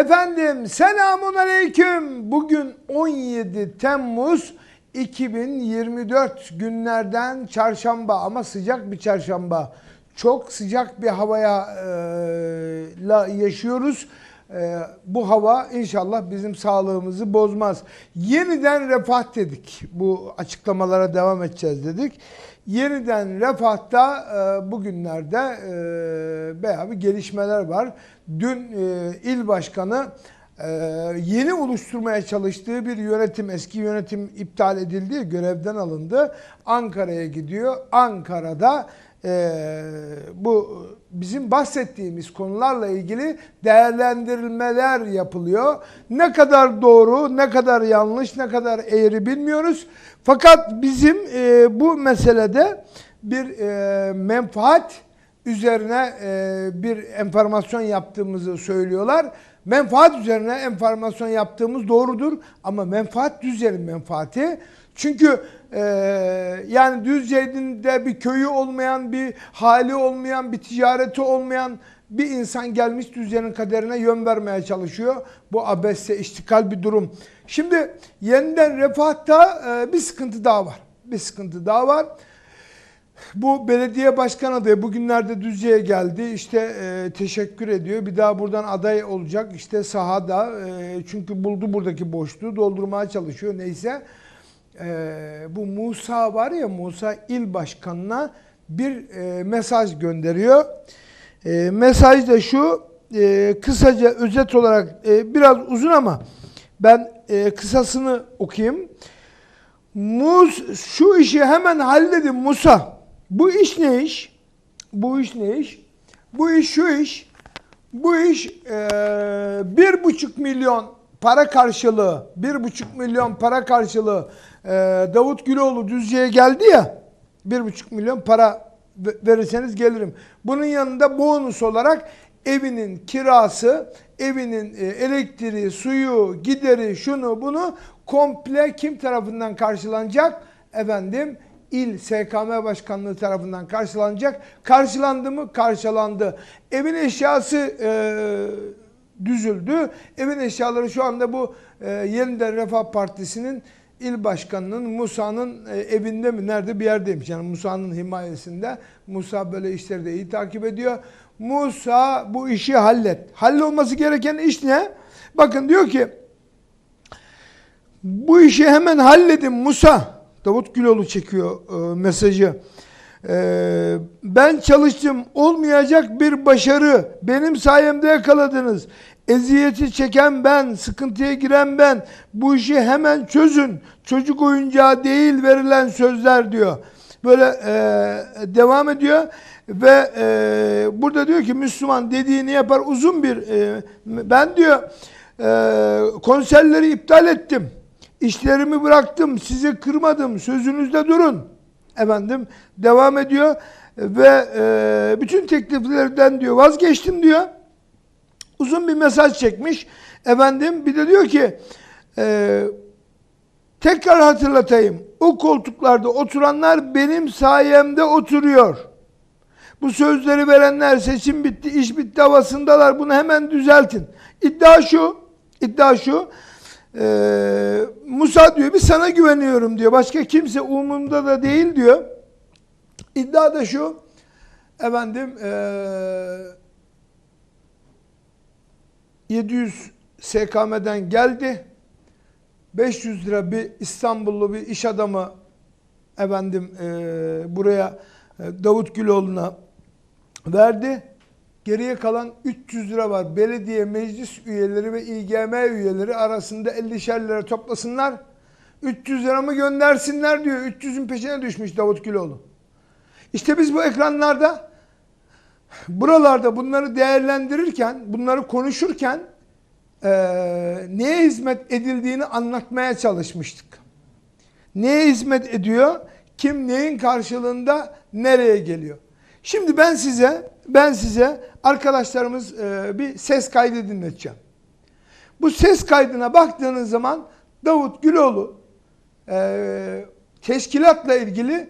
Efendim selamun aleyküm. Bugün 17 Temmuz 2024 günlerden çarşamba ama sıcak bir çarşamba. Çok sıcak bir havaya e, la yaşıyoruz. E, bu hava inşallah bizim sağlığımızı bozmaz. Yeniden refah dedik. Bu açıklamalara devam edeceğiz dedik. Yeniden refahta e, bugünlerde e, bayağı bir gelişmeler var. Dün e, il başkanı e, yeni oluşturmaya çalıştığı bir yönetim, eski yönetim iptal edildi, görevden alındı. Ankara'ya gidiyor. Ankara'da e, bu bizim bahsettiğimiz konularla ilgili değerlendirilmeler yapılıyor. Ne kadar doğru, ne kadar yanlış, ne kadar eğri bilmiyoruz. Fakat bizim e, bu meselede bir e, menfaat üzerine e, bir enformasyon yaptığımızı söylüyorlar. Menfaat üzerine enformasyon yaptığımız doğrudur ama menfaat Düzce'nin menfaati. Çünkü e, yani Düzce'nin de bir köyü olmayan, bir hali olmayan, bir ticareti olmayan bir insan gelmiş Düzce'nin kaderine yön vermeye çalışıyor. Bu abesse iştikal bir durum. Şimdi yeniden refahta e, bir sıkıntı daha var. Bir sıkıntı daha var. Bu belediye başkan adayı bugünlerde Düzce'ye geldi. İşte e, teşekkür ediyor. Bir daha buradan aday olacak. İşte sahada e, çünkü buldu buradaki boşluğu doldurmaya çalışıyor. Neyse e, bu Musa var ya Musa il başkanına bir e, mesaj gönderiyor. E, mesaj da şu e, kısaca özet olarak e, biraz uzun ama ben e, kısasını okuyayım. Mus şu işi hemen halledin Musa. Bu iş ne iş? Bu iş ne iş? Bu iş şu iş. Bu iş eee, bir buçuk milyon para karşılığı, bir buçuk milyon para karşılığı eee, Davut Güloğlu Düzce'ye geldi ya, bir buçuk milyon para ve- verirseniz gelirim. Bunun yanında bonus olarak evinin kirası, evinin e, elektriği, suyu, gideri, şunu bunu komple kim tarafından karşılanacak? Efendim İl SKM Başkanlığı tarafından karşılanacak. Karşılandı mı? Karşılandı. Evin eşyası e, düzüldü. Evin eşyaları şu anda bu e, Yeniden Refah Partisi'nin il başkanının Musa'nın e, evinde mi nerede bir yerdeymiş. Yani Musa'nın himayesinde. Musa böyle işleri de iyi takip ediyor. Musa bu işi hallet. Hallolması gereken iş ne? Bakın diyor ki bu işi hemen halledin Musa. Davut Güloğlu çekiyor e, mesajı. E, ben çalıştım olmayacak bir başarı benim sayemde yakaladınız. Eziyeti çeken ben, sıkıntıya giren ben. Bu işi hemen çözün. Çocuk oyuncağı değil verilen sözler diyor. Böyle e, devam ediyor ve e, burada diyor ki Müslüman dediğini yapar uzun bir e, ben diyor e, konserleri iptal ettim. İşlerimi bıraktım, sizi kırmadım, sözünüzde durun. Efendim devam ediyor ve e, bütün tekliflerden diyor vazgeçtim diyor. Uzun bir mesaj çekmiş. Efendim bir de diyor ki e, tekrar hatırlatayım. O koltuklarda oturanlar benim sayemde oturuyor. Bu sözleri verenler seçim bitti, iş bitti havasındalar. Bunu hemen düzeltin. İddia şu, iddia şu. Ee, Musa diyor bir sana güveniyorum diyor. Başka kimse umurumda da değil diyor. İddia da şu. Efendim ee, 700 SKM'den geldi. 500 lira bir İstanbullu bir iş adamı efendim ee, buraya e, Davut Güloğlu'na verdi. Geriye kalan 300 lira var. Belediye meclis üyeleri ve İGM üyeleri arasında 50'şer lira toplasınlar. 300 lira mı göndersinler diyor. 300'ün peşine düşmüş Davut Güloğlu. İşte biz bu ekranlarda buralarda bunları değerlendirirken, bunları konuşurken eee neye hizmet edildiğini anlatmaya çalışmıştık. Neye hizmet ediyor? Kim neyin karşılığında nereye geliyor? Şimdi ben size ben size arkadaşlarımız e, bir ses kaydı dinleteceğim. Bu ses kaydına baktığınız zaman Davut Güloğlu e, teşkilatla ilgili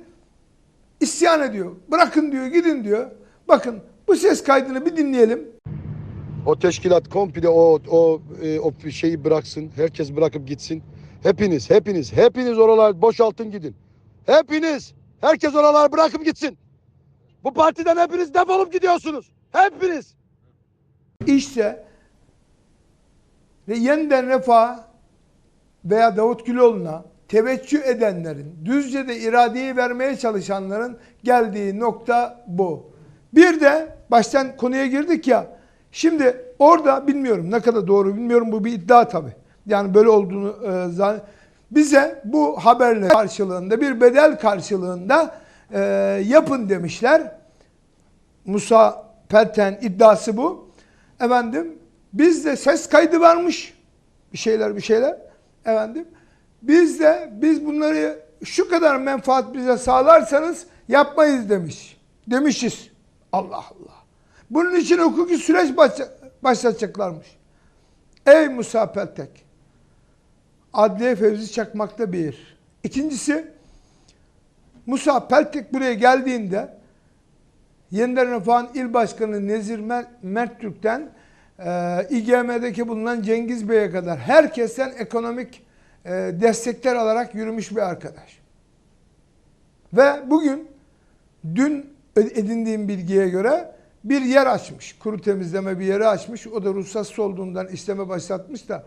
isyan ediyor. Bırakın diyor, gidin diyor. Bakın bu ses kaydını bir dinleyelim. O teşkilat komple o o e, o şeyi bıraksın. Herkes bırakıp gitsin. Hepiniz, hepiniz, hepiniz oralar boşaltın gidin. Hepiniz, herkes oraları bırakıp gitsin. Bu partiden hepiniz defolup gidiyorsunuz. Hepiniz. İşte ve yeniden refah veya Davut Güloğlu'na teveccüh edenlerin, Düzce'de iradeyi vermeye çalışanların geldiği nokta bu. Bir de baştan konuya girdik ya. Şimdi orada bilmiyorum ne kadar doğru bilmiyorum bu bir iddia tabi. Yani böyle olduğunu e, bize bu haberle karşılığında bir bedel karşılığında e, yapın demişler. Musa Pelten iddiası bu. Efendim bizde ses kaydı varmış. Bir şeyler bir şeyler. Efendim biz de biz bunları şu kadar menfaat bize sağlarsanız yapmayız demiş. Demişiz. Allah Allah. Bunun için hukuki süreç başla- başlatacaklarmış. Ey Musa Peltek. Adliye Fevzi Çakmak'ta bir. İkincisi Musa Peltek buraya geldiğinde Yeniden Refah'ın il başkanı Nezir Mer- Merttürk'ten e, İGM'deki bulunan Cengiz Bey'e kadar herkesten ekonomik e, destekler alarak yürümüş bir arkadaş. Ve bugün dün edindiğim bilgiye göre bir yer açmış. Kuru temizleme bir yeri açmış. O da ruhsatsız olduğundan işleme başlatmış da.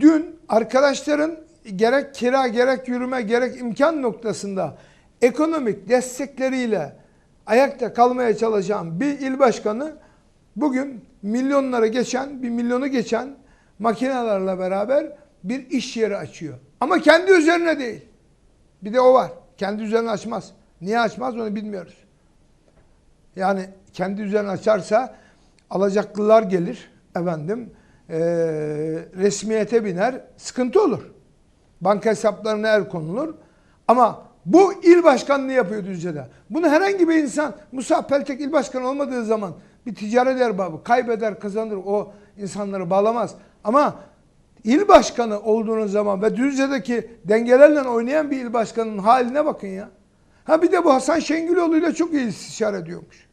Dün arkadaşların gerek kira gerek yürüme gerek imkan noktasında ekonomik destekleriyle ayakta kalmaya çalışan bir il başkanı bugün milyonlara geçen, bir milyonu geçen makinelerle beraber bir iş yeri açıyor. Ama kendi üzerine değil. Bir de o var. Kendi üzerine açmaz. Niye açmaz onu bilmiyoruz. Yani kendi üzerine açarsa alacaklılar gelir efendim eee, resmiyete biner sıkıntı olur. Banka hesaplarına el konulur. Ama bu il başkanlığı yapıyor Düzce'de. Bunu herhangi bir insan Musa Peltek il başkanı olmadığı zaman bir ticaret erbabı kaybeder kazanır o insanları bağlamaz. Ama il başkanı olduğunuz zaman ve Düzce'deki dengelerle oynayan bir il başkanının haline bakın ya. Ha bir de bu Hasan Şengüloğlu ile çok iyi istişare ediyormuş.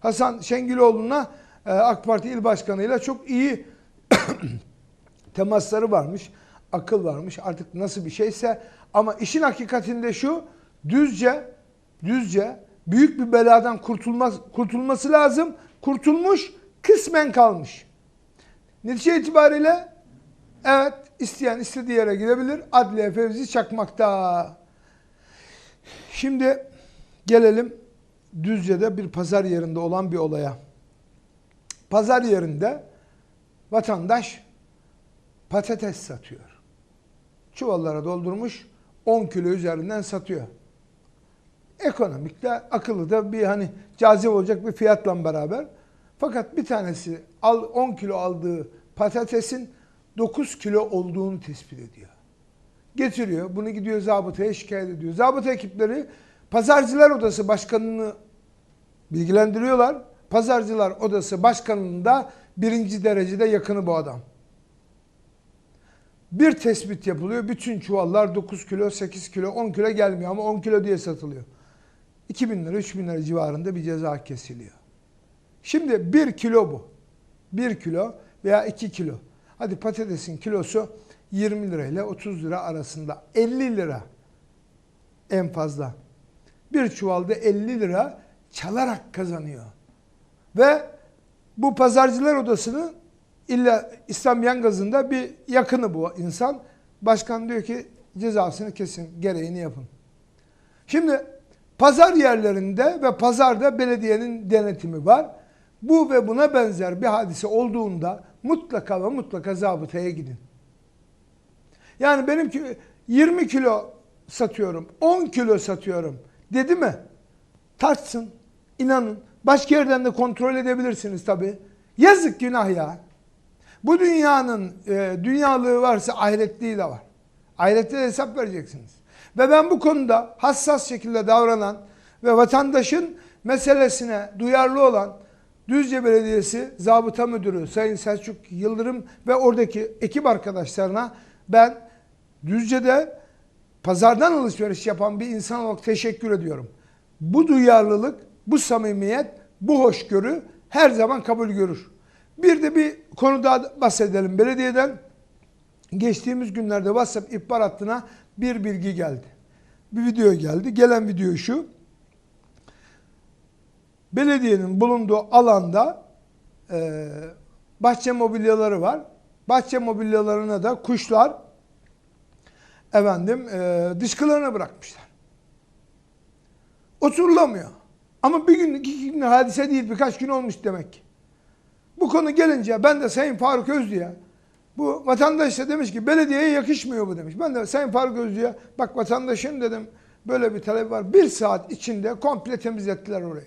Hasan Şengüloğlu'na e, AK Parti il başkanıyla çok iyi temasları varmış, akıl varmış artık nasıl bir şeyse ama işin hakikatinde şu düzce düzce büyük bir beladan kurtulmaz, kurtulması lazım. Kurtulmuş, kısmen kalmış. Netice itibariyle evet isteyen istediği yere gidebilir. Adliye Fevzi Çakmak'ta. Şimdi gelelim Düzce'de bir pazar yerinde olan bir olaya. Pazar yerinde vatandaş patates satıyor. Çuvallara doldurmuş 10 kilo üzerinden satıyor. Ekonomik de akıllı da bir hani cazip olacak bir fiyatla beraber. Fakat bir tanesi al 10 kilo aldığı patatesin 9 kilo olduğunu tespit ediyor. Getiriyor. Bunu gidiyor zabıtaya şikayet ediyor. Zabıta ekipleri Pazarcılar Odası Başkanı'nı bilgilendiriyorlar. Pazarcılar Odası Başkanı'nın da birinci derecede yakını bu adam. Bir tespit yapılıyor. Bütün çuvallar 9 kilo, 8 kilo, 10 kilo gelmiyor ama 10 kilo diye satılıyor. 2000 lira, 3000 lira civarında bir ceza kesiliyor. Şimdi 1 kilo bu. 1 kilo veya 2 kilo. Hadi patatesin kilosu 20 lira ile 30 lira arasında. 50 lira en fazla. Bir çuvalda 50 lira çalarak kazanıyor. Ve bu pazarcılar odasını illa İslam Yangazı'nda bir yakını bu insan. Başkan diyor ki cezasını kesin, gereğini yapın. Şimdi pazar yerlerinde ve pazarda belediyenin denetimi var. Bu ve buna benzer bir hadise olduğunda mutlaka ve mutlaka zabıtaya gidin. Yani benim ki 20 kilo satıyorum, 10 kilo satıyorum dedi mi? Tartsın, inanın. Başka yerden de kontrol edebilirsiniz tabii. Yazık günah ya. Bu dünyanın e, dünyalığı varsa ahiretliği de var. Ahirette de hesap vereceksiniz. Ve ben bu konuda hassas şekilde davranan ve vatandaşın meselesine duyarlı olan Düzce Belediyesi Zabıta Müdürü Sayın Selçuk Yıldırım ve oradaki ekip arkadaşlarına ben Düzce'de pazardan alışveriş yapan bir insan olarak teşekkür ediyorum. Bu duyarlılık, bu samimiyet, bu hoşgörü her zaman kabul görür. Bir de bir konu daha bahsedelim belediyeden. Geçtiğimiz günlerde WhatsApp ihbar hattına bir bilgi geldi. Bir video geldi. Gelen video şu. Belediyenin bulunduğu alanda e, bahçe mobilyaları var. Bahçe mobilyalarına da kuşlar efendim e, dışkılarına bırakmışlar. Oturulamıyor. Ama bir gün iki gün hadise değil birkaç gün olmuş demek ki. Bu konu gelince ben de Sayın Faruk Özlü'ye bu vatandaş da demiş ki belediyeye yakışmıyor bu demiş. Ben de Sayın Faruk Özlü'ye bak vatandaşın dedim böyle bir talep var. Bir saat içinde komple temizlettiler orayı.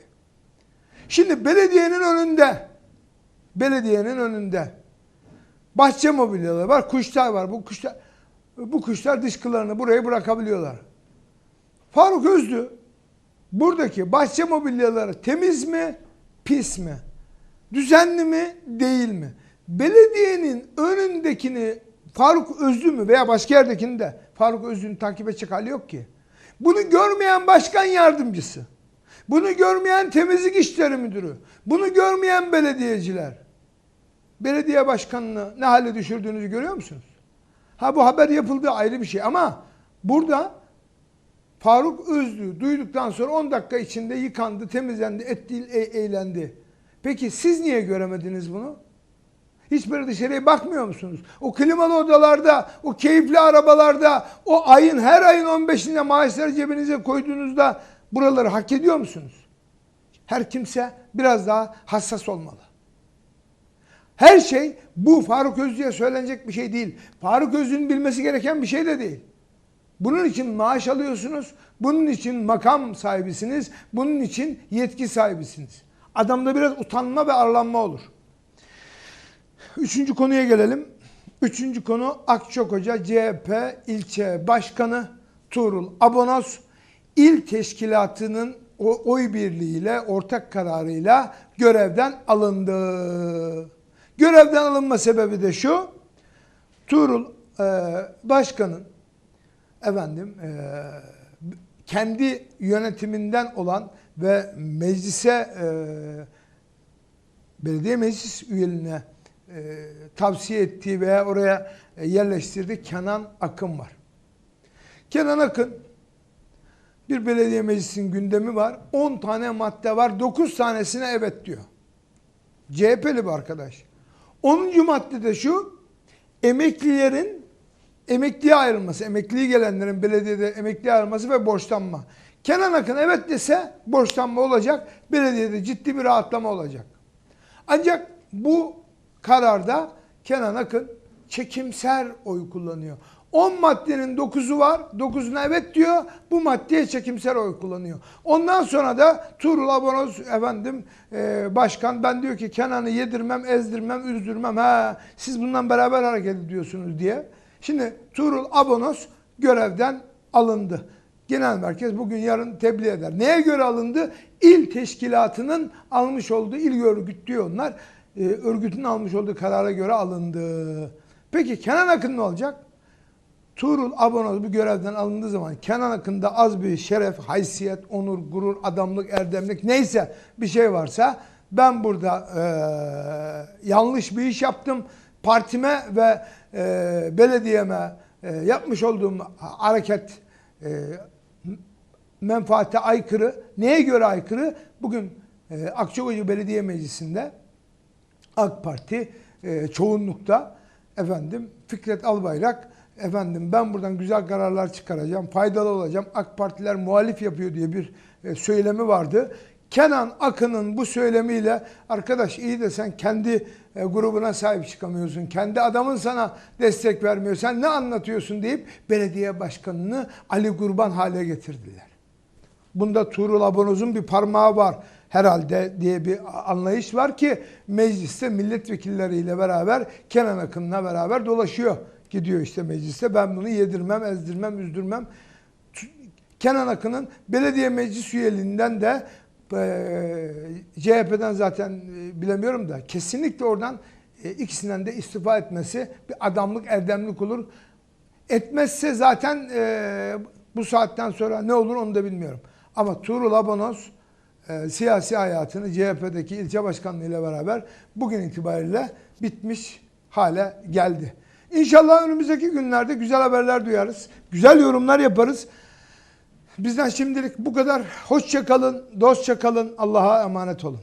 Şimdi belediyenin önünde belediyenin önünde bahçe mobilyaları var, kuşlar var. Bu kuşlar bu kuşlar dışkılarını buraya bırakabiliyorlar. Faruk Özlü buradaki bahçe mobilyaları temiz mi, pis mi? Düzenli mi, değil mi? Belediyenin önündekini Faruk Özlü mü veya başka yerdekini de Faruk Özlü'nün takip edecek hali yok ki. Bunu görmeyen başkan yardımcısı. Bunu görmeyen temizlik işleri müdürü. Bunu görmeyen belediyeciler. Belediye başkanını ne hale düşürdüğünüzü görüyor musunuz? Ha bu haber yapıldığı ayrı bir şey ama burada Faruk Özlü duyduktan sonra 10 dakika içinde yıkandı, temizlendi, etti, e- eğlendi. Peki siz niye göremediniz bunu? Hiç böyle dışarıya bakmıyor musunuz? O klimalı odalarda, o keyifli arabalarda, o ayın her ayın 15'inde maaşları cebinize koyduğunuzda buraları hak ediyor musunuz? Her kimse biraz daha hassas olmalı. Her şey bu Faruk Özlü'ye söylenecek bir şey değil. Faruk Özlü'nün bilmesi gereken bir şey de değil. Bunun için maaş alıyorsunuz. Bunun için makam sahibisiniz. Bunun için yetki sahibisiniz. Adamda biraz utanma ve arlanma olur. Üçüncü konuya gelelim. Üçüncü konu Akçakoca CHP ilçe başkanı Tuğrul Abonos il teşkilatının oy birliğiyle, ortak kararıyla görevden alındı. Görevden alınma sebebi de şu. Tuğrul e, başkanın efendim e, kendi yönetiminden olan ve meclise e, belediye meclis üyeliğine e, tavsiye ettiği veya oraya e, yerleştirdiği Kenan Akın var. Kenan Akın bir belediye meclisinin gündemi var. 10 tane madde var. 9 tanesine evet diyor. CHP'li bir arkadaş. 10. maddede şu emeklilerin emekliye ayrılması, emekliye gelenlerin belediyede emekliye ayrılması ve borçlanma. Kenan Akın evet dese borçlanma olacak, belediyede ciddi bir rahatlama olacak. Ancak bu kararda Kenan Akın çekimser oy kullanıyor. 10 maddenin 9'u var. 9'una evet diyor. Bu maddeye çekimser oy kullanıyor. Ondan sonra da Tuğrul Abonoz efendim e, başkan ben diyor ki Kenan'ı yedirmem, ezdirmem, üzdürmem. Ha siz bundan beraber hareket ediyorsunuz diye. Şimdi Tuğrul Abonos görevden alındı. Genel merkez bugün yarın tebliğ eder. Neye göre alındı? İl teşkilatının almış olduğu il örgüt diyor onlar. E, örgütün almış olduğu karara göre alındı. Peki Kenan Akın ne olacak? Tuğrul Abonoz bu görevden alındığı zaman Kenan Akın'da az bir şeref, haysiyet, onur, gurur, adamlık, erdemlik neyse bir şey varsa ben burada eee, yanlış bir iş yaptım. Partime ve eee, belediyeme eee, yapmış olduğum hareket eee, menfaate aykırı. Neye göre aykırı? Bugün eee Akçakoca Belediye Meclisi'nde AK Parti e, çoğunlukta efendim Fikret Albayrak efendim ben buradan güzel kararlar çıkaracağım, faydalı olacağım. AK Partiler muhalif yapıyor diye bir e, söylemi vardı. Kenan Akın'ın bu söylemiyle arkadaş iyi de sen kendi e, grubuna sahip çıkamıyorsun. Kendi adamın sana destek vermiyor. Sen ne anlatıyorsun deyip belediye başkanını Ali Kurban hale getirdiler. Bunda Tuğrul Abanoz'un bir parmağı var herhalde diye bir anlayış var ki mecliste milletvekilleriyle beraber Kenan Akın'la beraber dolaşıyor. Gidiyor işte mecliste ben bunu yedirmem, ezdirmem, üzdürmem. Kenan Akın'ın belediye meclis üyeliğinden de eee, CHP'den zaten e, bilemiyorum da kesinlikle oradan e, ikisinden de istifa etmesi bir adamlık, erdemlik olur. Etmezse zaten e, bu saatten sonra ne olur onu da bilmiyorum. Ama Tuğrul Abonos e, siyasi hayatını CHP'deki ilçe başkanlığı ile beraber bugün itibariyle bitmiş hale geldi. İnşallah önümüzdeki günlerde güzel haberler duyarız. Güzel yorumlar yaparız. Bizden şimdilik bu kadar. Hoşça kalın, dostça kalın. Allah'a emanet olun.